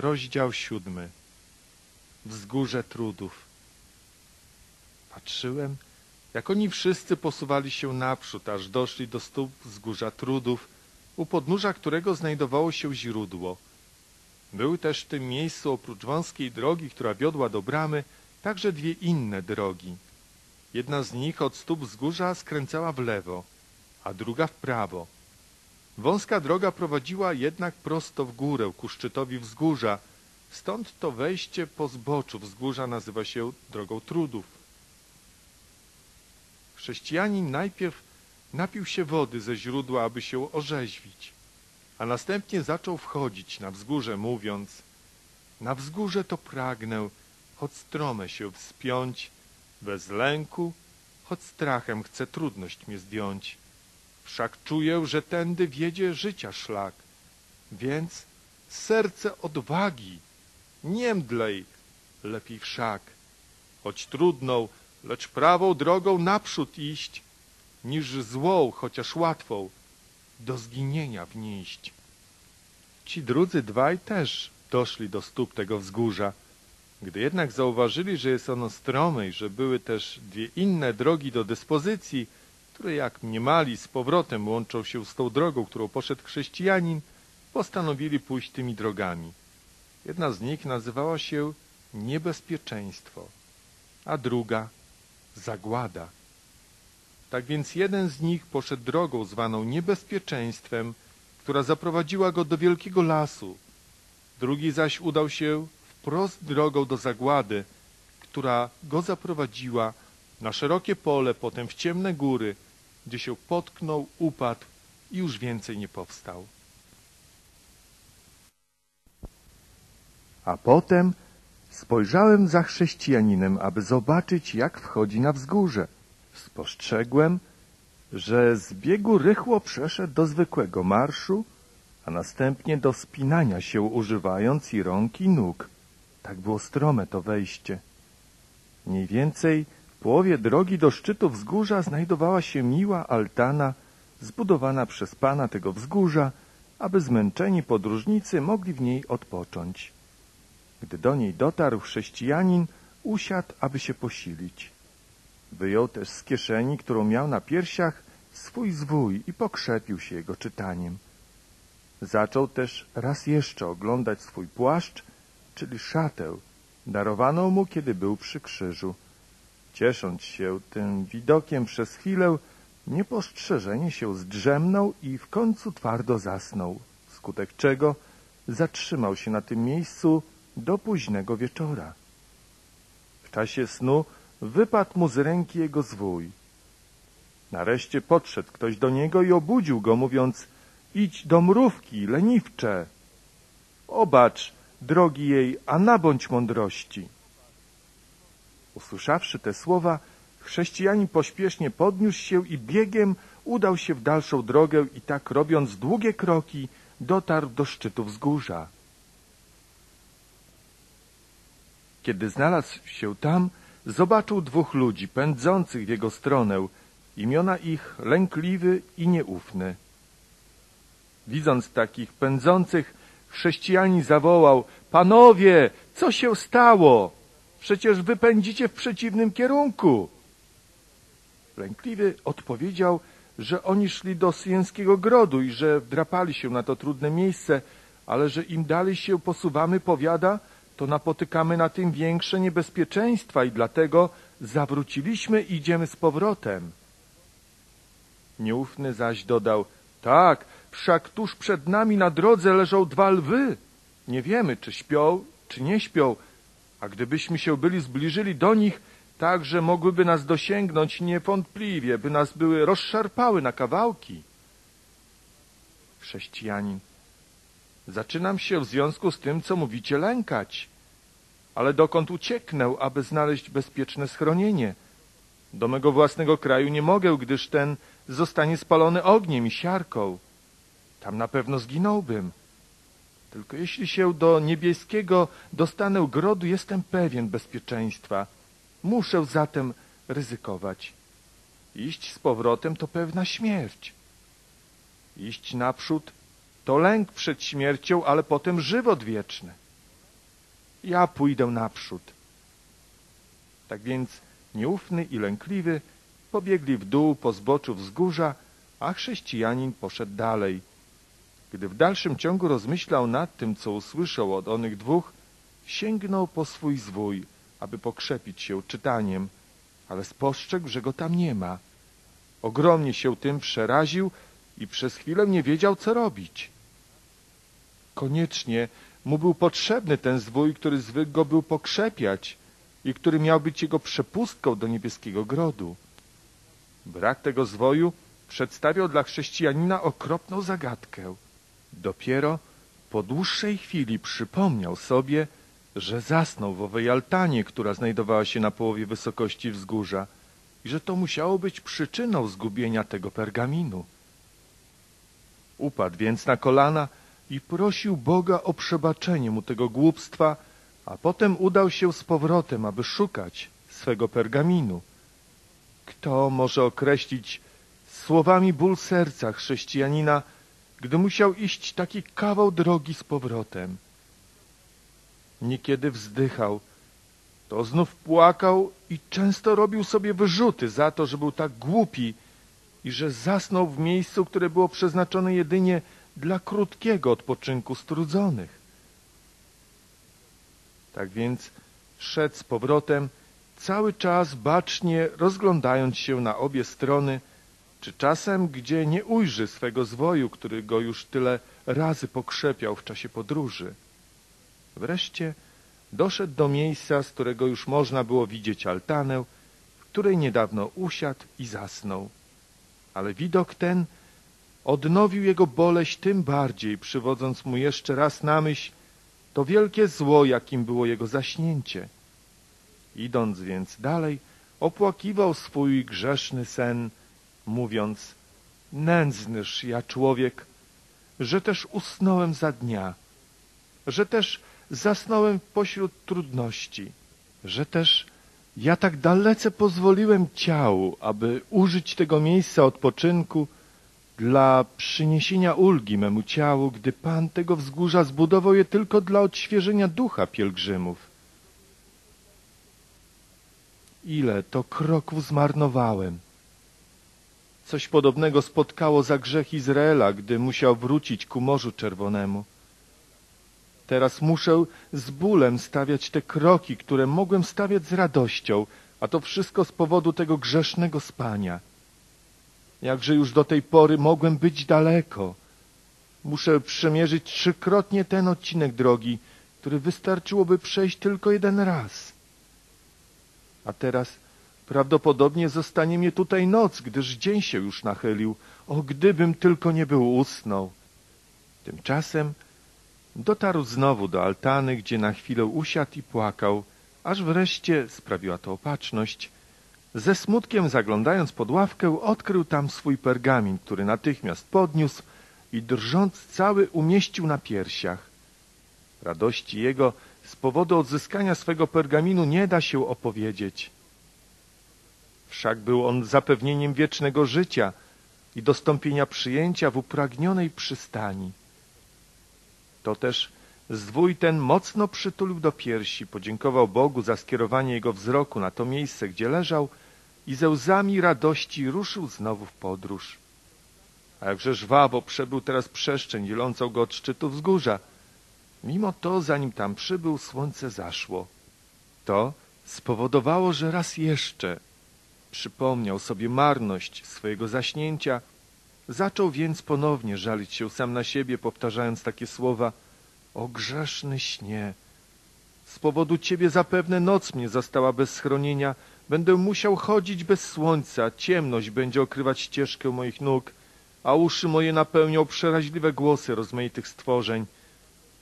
Rozdział siódmy. Wzgórze trudów. Patrzyłem, jak oni wszyscy posuwali się naprzód, aż doszli do stóp wzgórza trudów, u podnóża którego znajdowało się źródło. Były też w tym miejscu oprócz wąskiej drogi, która wiodła do bramy, także dwie inne drogi. Jedna z nich od stóp wzgórza skręcała w lewo, a druga w prawo. Wąska droga prowadziła jednak prosto w górę, ku szczytowi wzgórza, stąd to wejście po zboczu wzgórza nazywa się drogą trudów. Chrześcijanin najpierw napił się wody ze źródła, aby się orzeźwić, a następnie zaczął wchodzić na wzgórze, mówiąc Na wzgórze to pragnę, choć strome się wspiąć, bez lęku, choć strachem chcę trudność mnie zdjąć. Wszak czuję, że tędy wiedzie życia szlak, więc serce odwagi, nie mdlej, lepiej wszak, choć trudną, lecz prawą drogą naprzód iść, niż złą, chociaż łatwą, do zginienia wnieść. Ci drudzy dwaj też doszli do stóp tego wzgórza. Gdy jednak zauważyli, że jest ono strome i że były też dwie inne drogi do dyspozycji, które jak mniemali z powrotem łączą się z tą drogą, którą poszedł chrześcijanin, postanowili pójść tymi drogami. Jedna z nich nazywała się niebezpieczeństwo, a druga zagłada. Tak więc jeden z nich poszedł drogą zwaną niebezpieczeństwem, która zaprowadziła go do wielkiego lasu. Drugi zaś udał się wprost drogą do zagłady, która go zaprowadziła na szerokie pole, potem w ciemne góry, gdzie się potknął, upadł i już więcej nie powstał. A potem spojrzałem za chrześcijaninem, aby zobaczyć, jak wchodzi na wzgórze. Spostrzegłem, że z biegu rychło przeszedł do zwykłego marszu, a następnie do spinania się używając i rąk i nóg. Tak było strome to wejście. Mniej więcej połowie drogi do szczytu wzgórza znajdowała się miła altana zbudowana przez pana tego wzgórza, aby zmęczeni podróżnicy mogli w niej odpocząć. Gdy do niej dotarł chrześcijanin, usiadł, aby się posilić. Wyjął też z kieszeni, którą miał na piersiach, swój zwój i pokrzepił się jego czytaniem. Zaczął też raz jeszcze oglądać swój płaszcz, czyli szatę, darowaną mu, kiedy był przy krzyżu. Ciesząc się tym widokiem przez chwilę, niepostrzeżenie się zdrzemnął i w końcu twardo zasnął, skutek czego zatrzymał się na tym miejscu do późnego wieczora. W czasie snu wypadł mu z ręki jego zwój. Nareszcie podszedł ktoś do niego i obudził go, mówiąc idź do mrówki, leniwcze. Obacz drogi jej, a nabądź mądrości. Usłyszawszy te słowa, chrześcijanin pośpiesznie podniósł się i biegiem udał się w dalszą drogę i tak robiąc długie kroki dotarł do szczytu wzgórza. Kiedy znalazł się tam, zobaczył dwóch ludzi pędzących w jego stronę, imiona ich lękliwy i nieufny. Widząc takich pędzących, chrześcijanin zawołał, panowie, co się stało? Przecież wy pędzicie w przeciwnym kierunku. Lękliwy odpowiedział, że oni szli do syjeńskiego grodu i że wdrapali się na to trudne miejsce, ale że im dalej się posuwamy, powiada, to napotykamy na tym większe niebezpieczeństwa i dlatego zawróciliśmy i idziemy z powrotem. Nieufny zaś dodał, tak, wszak tuż przed nami na drodze leżą dwa lwy. Nie wiemy, czy śpią, czy nie śpią, a gdybyśmy się byli zbliżyli do nich, tak, że mogłyby nas dosięgnąć niewątpliwie, by nas były rozszarpały na kawałki. Chrześcijanin, zaczynam się w związku z tym, co mówicie, lękać. Ale dokąd ucieknę, aby znaleźć bezpieczne schronienie? Do mego własnego kraju nie mogę, gdyż ten zostanie spalony ogniem i siarką. Tam na pewno zginąłbym. Tylko jeśli się do niebieskiego dostanę grodu, jestem pewien bezpieczeństwa. Muszę zatem ryzykować. Iść z powrotem to pewna śmierć. Iść naprzód to lęk przed śmiercią, ale potem żywot wieczny. ja pójdę naprzód. Tak więc nieufny i lękliwy pobiegli w dół po zboczu wzgórza, a chrześcijanin poszedł dalej. Gdy w dalszym ciągu rozmyślał nad tym, co usłyszał od onych dwóch, sięgnął po swój zwój, aby pokrzepić się czytaniem, ale spostrzegł, że go tam nie ma. Ogromnie się tym przeraził i przez chwilę nie wiedział, co robić. Koniecznie mu był potrzebny ten zwój, który zwykł go był pokrzepiać i który miał być jego przepustką do niebieskiego grodu. Brak tego zwoju przedstawiał dla chrześcijanina okropną zagadkę. Dopiero po dłuższej chwili przypomniał sobie, że zasnął w owej altanie, która znajdowała się na połowie wysokości wzgórza i że to musiało być przyczyną zgubienia tego pergaminu. Upadł więc na kolana i prosił Boga o przebaczenie mu tego głupstwa, a potem udał się z powrotem, aby szukać swego pergaminu. Kto może określić słowami ból serca chrześcijanina, gdy musiał iść taki kawał drogi z powrotem? Niekiedy wzdychał, to znów płakał i często robił sobie wyrzuty za to, że był tak głupi i że zasnął w miejscu, które było przeznaczone jedynie dla krótkiego odpoczynku strudzonych. Tak więc szedł z powrotem, cały czas bacznie rozglądając się na obie strony, czy czasem gdzie nie ujrzy swego zwoju, który go już tyle razy pokrzepiał w czasie podróży. Wreszcie doszedł do miejsca, z którego już można było widzieć altanę, w której niedawno usiadł i zasnął. Ale widok ten odnowił jego boleść tym bardziej, przywodząc mu jeszcze raz na myśl to wielkie zło, jakim było jego zaśnięcie. Idąc więc dalej, opłakiwał swój grzeszny sen, mówiąc, nędznyż ja człowiek, że też usnąłem za dnia, że też zasnąłem pośród trudności, że też ja tak dalece pozwoliłem ciału, aby użyć tego miejsca odpoczynku dla przyniesienia ulgi memu ciału, gdy Pan tego wzgórza zbudował je tylko dla odświeżenia ducha pielgrzymów. Ile to kroków zmarnowałem. Coś podobnego spotkało za grzech Izraela, gdy musiał wrócić ku Morzu Czerwonemu. Teraz muszę z bólem stawiać te kroki, które mogłem stawiać z radością, a to wszystko z powodu tego grzesznego spania. Jakże już do tej pory mogłem być daleko. Muszę przemierzyć trzykrotnie ten odcinek drogi, który wystarczyłoby przejść tylko jeden raz. A teraz prawdopodobnie zostanie mnie tutaj noc, gdyż dzień się już nachylił. O, gdybym tylko nie był usnął. Tymczasem dotarł znowu do altany, gdzie na chwilę usiadł i płakał, aż wreszcie sprawiła to opatrzność, ze smutkiem zaglądając pod ławkę, odkrył tam swój pergamin, który natychmiast podniósł i drżąc cały umieścił na piersiach. Radości jego z powodu odzyskania swego pergaminu nie da się opowiedzieć. Wszak był on zapewnieniem wiecznego życia i dostąpienia przyjęcia w upragnionej przystani. To też Zwój ten mocno przytulił do piersi, podziękował Bogu za skierowanie jego wzroku na to miejsce, gdzie leżał i ze łzami radości ruszył znowu w podróż. A jakże żwawo przebył teraz przestrzeń dzielącą go od szczytu wzgórza. Mimo to, zanim tam przybył, słońce zaszło. To spowodowało, że raz jeszcze przypomniał sobie marność swojego zaśnięcia, zaczął więc ponownie żalić się sam na siebie, powtarzając takie słowa – o grzeszny śnie! Z powodu Ciebie zapewne noc mnie zastała bez schronienia. Będę musiał chodzić bez słońca, ciemność będzie okrywać ścieżkę moich nóg, a uszy moje napełnią przeraźliwe głosy rozmaitych stworzeń.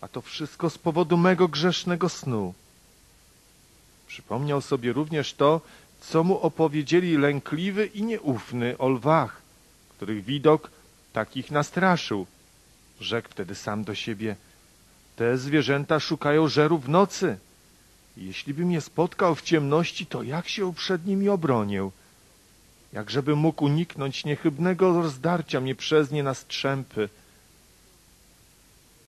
A to wszystko z powodu mego grzesznego snu. Przypomniał sobie również to, co mu opowiedzieli lękliwy i nieufny o lwach, których widok takich nastraszył. Rzekł wtedy sam do siebie – te zwierzęta szukają żeru w nocy. Jeśli bym je spotkał w ciemności, to jak się przed nimi obronię? Jakżebym mógł uniknąć niechybnego rozdarcia mnie przez nie na strzępy –